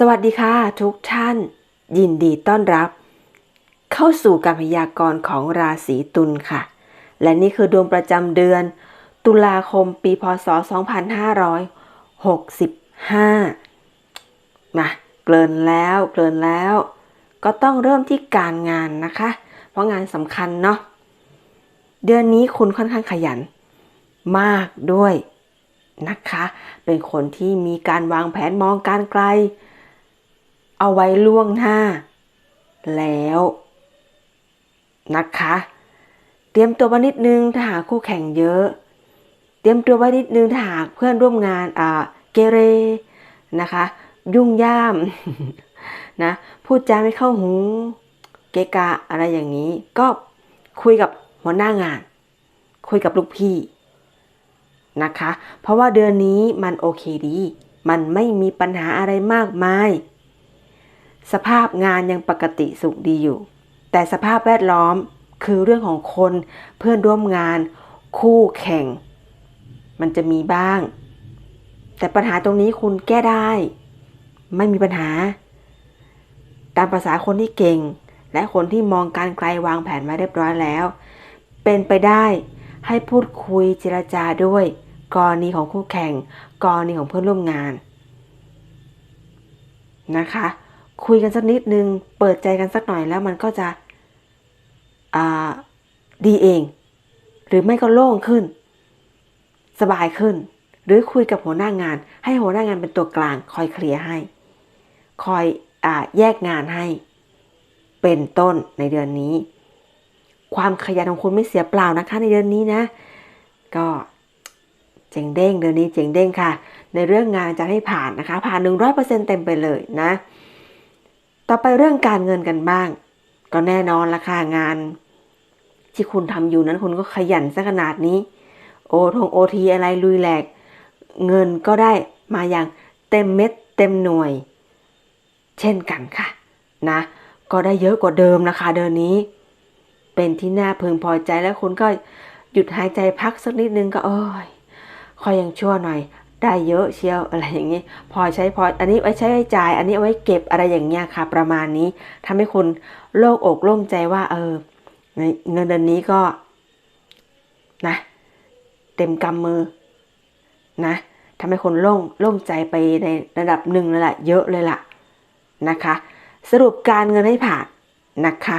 สวัสดีค่ะทุกท่าน ยินดีต้อนรับ เข้าสู่การพยากรณ์ของราศีตุลค่ะ และนี่คือดวงประจำเดือน ตุลาคมปีพศ 2565 มาเกินแล้วเกินแล้ว ก็ต้องเริ่มที่การงานนะคะ เพราะงานสำคัญเนาะเดือนนี้คุณค่อนข้างขยัน มากด้วยนะคะ เป็นคนที่มีการวางแผนมองการไกล เอาไว้ล่วงหน้า แล้ว นะคะ เตรียมตัวไว้นิดนึงถ้าหากคู่แข่งเยอะ เตรียมตัวไว้นิดนึงถ้าหากเพื่อนร่วมงานอ่าเกเรนะคะ ยุ่งย่ามนะพูดจาไม่เข้าหู เกกะอะไรอย่างนี้ ก็คุยกับหัวหน้างาน คุยกับลูกพี่นะคะ เพราะว่าเดือนนี้มันโอเคดี มันไม่มีปัญหาอะไรมากมาย สภาพงานยังปกติสุขดีอยู่ แต่สภาพแวดล้อมคือเรื่องของคนเพื่อนร่วมงาน คู่แข่ง มันจะมีบ้าง แต่ปัญหาตรงนี้คุณแก้ได้ ไม่มีปัญหา ตามภาษาคนที่เก่ง และคนที่มองการไกลวางแผนมาเรียบร้อยแล้ว เป็นไปได้ให้พูดคุยเจรจาด้วย กรณีของคู่แข่ง กรณีของเพื่อนร่วมงานนะคะ คุยกันสักนิดนึง เปิดใจกันสักหน่อยแล้วมันก็จะดีเอง หรือไม่ก็โล่งขึ้น สบายขึ้น หรือคุยกับหัวหน้างาน ให้หัวหน้างานเป็นตัวกลาง คอยเคลียร์ให้ คอยอแยกงานให้ เป็นต้นในเดือนนี้ ความขยันของคุณไม่เสียเปล่านะคะในเดือนนี้นะ ก็เจ๋งเด้งเดือนนี้เจ๋งเด้งค่ะ ในเรื่องงานจะให้ผ่านนะคะ ผ่าน 100%เต็มไปเลยนะ ต่อไปเรื่องการเงินกันบ้าง ก็แน่นอนละค่ะงาน ที่คุณทำอยู่นั้นคุณก็ขยันซะขนาดนี้ โอทงโอทีอะไรลุยแหลก เงินก็ได้มาอย่างเต็มเม็ดเต็มหน่วย เช่นกันค่ะ นะ ก็ได้เยอะกว่าเดิมนะคะเดือนนี้ เป็นที่น่าพึงพอใจแล้วคุณก็หยุดหายใจพักสักนิดนึงก็เอ้ยคอยยังชั่วหน่อย ได้เยอะเชียวอะไรอย่างนี้ พอใช้พออันนี้ไว้ใช้ไว้จ่าย อันนี้ไว้เก็บอะไรอย่างเงี้ยค่ะ ประมาณนี้ทำให้คุณโล่งอกโล่งใจว่า เออเงินเดือนนี้ก็นะ เต็มกำมือนะทำให้คนโล่งโล่งใจไปในระดับหนึ่งเลยล่ะเยอะเลยล่ะนะคะ สรุปการเงินให้ผ่านนะคะ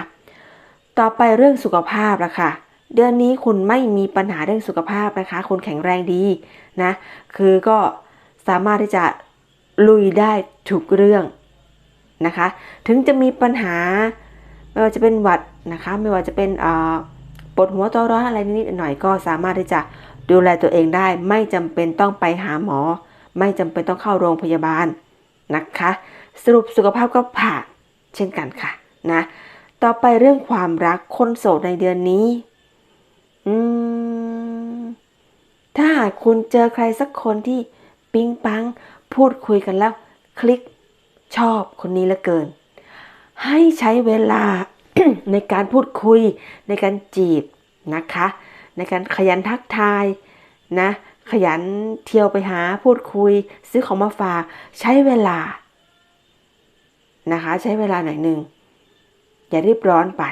ต่อไปเรื่องสุขภาพละค่ะ เดือนนี้คุณไม่มีปัญหาเรื่องสุขภาพนะคะ คุณแข็งแรงดีนะ คือก็สามารถที่จะลุยได้ทุกเรื่องนะคะ ถึงจะมีปัญหา ไม่ว่าจะเป็นหวัดนะคะ ไม่ว่าจะเป็นปวดหัวตัวร้อนอะไรนิดหน่อยก็สามารถที่จะดูแลตัวเองได้ ไม่จำเป็นต้องไปหาหมอ ไม่จำเป็นต้องเข้าโรงพยาบาลนะคะ สรุปสุขภาพก็ผ่านเช่นกันค่ะนะ ต่อไปเรื่องความรักคนโสดในเดือนนี้ อืม ถ้าหากคุณเจอใครสักคนที่ปิ๊งปัง พูดคุยกันแล้ว คลิกชอบคนนี้ละเกิน ให้ใช้เวลาในการพูดคุย ในการจีบนะคะ ในการขยันทักทายนะ ขยันเที่ยวไปหาพูดคุย ซื้อของมาฝากใช้เวลานะคะ ใช้เวลาหน่อยหนึ่งอย่ารีบร้อนไป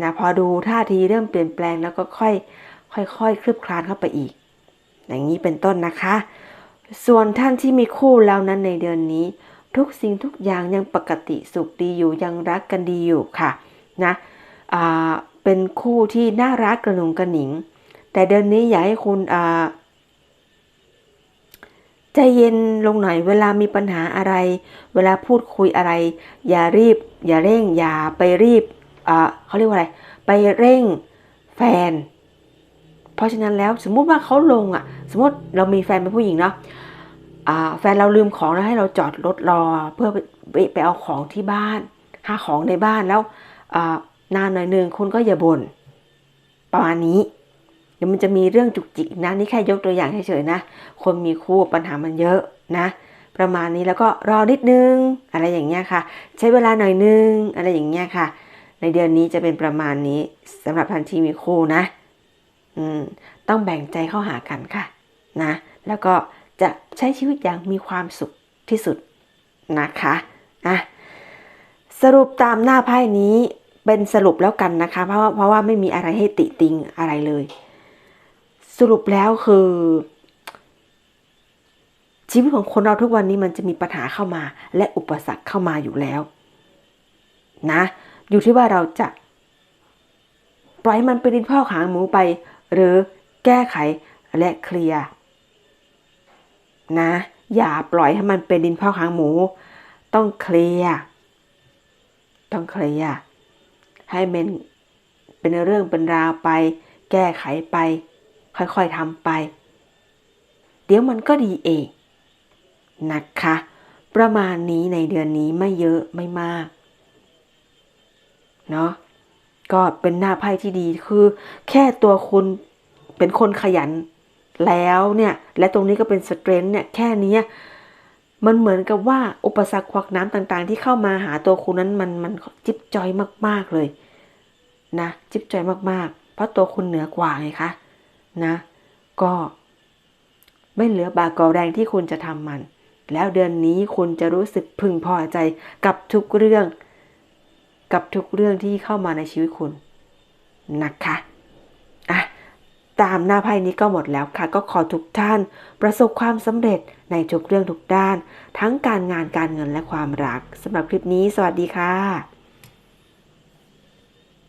นะพอดูท่าทีเริ่มเปลี่ยนแปลงแล้วก็ค่อยค่อยๆคลืบคลานเข้าไปอีก อย่างนี้เป็นต้นนะคะ ส่วนท่านที่มีคู่แล้วนั้นในเดือนนี้ ทุกสิ่งทุกอย่างยังปกติสุขดีอยู่ยังรักกันดีอยู่ค่ะนะเป็นคู่ที่น่ารักกระหนุงกระหนิง แต่เดือนนี้อยากให้คุณใจเย็นลงหน่อยเวลามีปัญหาอะไร เวลาพูดคุยอะไร อย่ารีบ อย่าเร่งอย่าไปรีบ เขาเรียกว่าอะไร ไปเร่งแฟน เพราะฉะนั้นแล้วสมมุติว่าเขาลงอะ สมมติเรามีแฟนเป็นผู้หญิงเนาะแฟนเราลืมของแล้วให้เราจอดรถรอเพื่อไปไปเอาของที่บ้าน หาของในบ้านแล้วนานหน่อยหนึ่งคุณก็อย่าบน่นประมาณนี้เดี๋ยวมันจะมีเรื่องจุกจิกนะนี่แค่ยกตัวอย่างเฉยๆนะ คนมีคู่ปัญหามันเยอะนะ ประมาณนี้แล้วก็รอนิดนึง อะไรอย่างเงี้ยค่ะ ใช้เวลาหน่อยนึง อะไรอย่างเงี้ยค่ะ ในเดือนนี้จะเป็นประมาณนี้สำหรับท่านทีมีคู่นะ อืม ต้องแบ่งใจเข้าหากันค่ะ นะ แล้วก็จะใช้ชีวิตอย่างมีความสุขที่สุดนะคะอะสรุปตามหน้าไพ่นี้เป็นสรุปแล้วกันนะคะ เพราะว่าเพราะว่าไม่มีอะไรให้ติติงอะไรเลย สรุปแล้วคือ ชีวิตของคนเราทุกวันนี้มันจะมีปัญหาเข้ามา และอุปสรรคเข้ามาอยู่แล้ว นะ อยู่ที่ว่าเราจะปล่อยมันเป็นดินพ่อกหางหมูไป หรือแก้ไขและเคลียร์นะ อย่าปล่อยให้มันเป็นดินพ่อกหางหมู ต้องเคลียร์ต้องเคลียร์ให้มันเป็นเรื่องเป็นราวไป แก้ไขไป ค่อยๆทำไป เดี๋ยวมันก็ดีเองนะคะ ประมาณนี้ในเดือนนี้ไม่เยอะไม่มาก เนาะก็เป็นหน้าไพ่ที่ดีคือ แค่ตัวคุณเป็นคนขยันแล้วเนี่ย และตรงนี้ก็เป็นสเตรนท์เนี่ยแค่นี้มันเหมือนกับว่าอุปสรรคขวากน้ำต่างๆ ที่เข้ามาหาตัวคุณนั้นมันมันจิ๊บจอยมากๆเลยนะจิ๊บจอยมากๆ เพราะตัวคุณเหนือกว่าไงคะนะ ก็ไม่เหลือบากกอแรงที่คุณจะทำมัน แล้วเดือนนี้คุณจะรู้สึกพึงพอใจกับทุกเรื่อง กับทุกเรื่องที่เข้ามาในชีวิตคุณนะคะอะตามหน้าไพ่นี้ก็หมดแล้วค่ะ ก็ขอทุกท่าน ประสบความสำเร็จในทุกเรื่องทุกด้าน ทั้งการงานการเงินและความรักสำหรับคลิปนี้ สวัสดีค่ะ